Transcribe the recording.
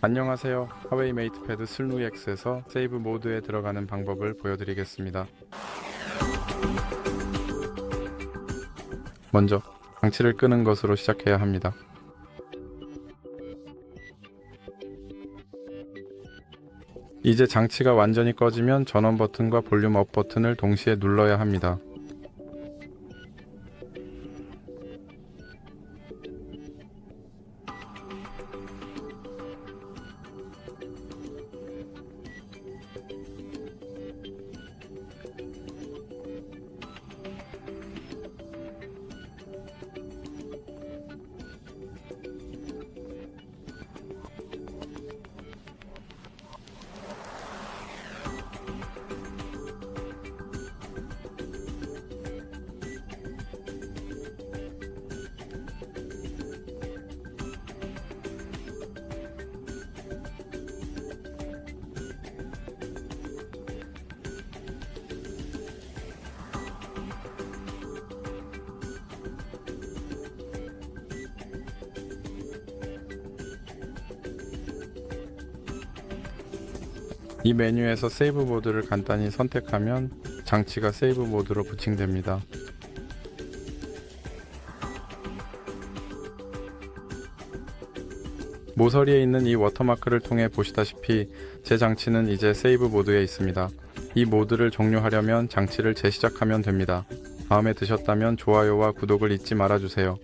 안녕하세요. 하웨이 메이트패드 슬누이 X에서 세이브 모드에 들어가는 방법을 보여드리겠습니다. 먼저 장치를 끄는 것으로 시작해야 합니다. 이제 장치가 완전히 꺼지면 전원 버튼과 볼륨 업 버튼을 동시에 눌러야 합니다. 이 메뉴에서 세이브 모드를 간단히 선택하면 장치가 세이브 모드로 부팅됩니다. 모서리에 있는 이 워터마크를 통해 보시다시피 제 장치는 이제 세이브 모드에 있습니다. 이 모드를 종료하려면 장치를 재시작하면 됩니다. 마음에 드셨다면 좋아요와 구독을 잊지 말아주세요.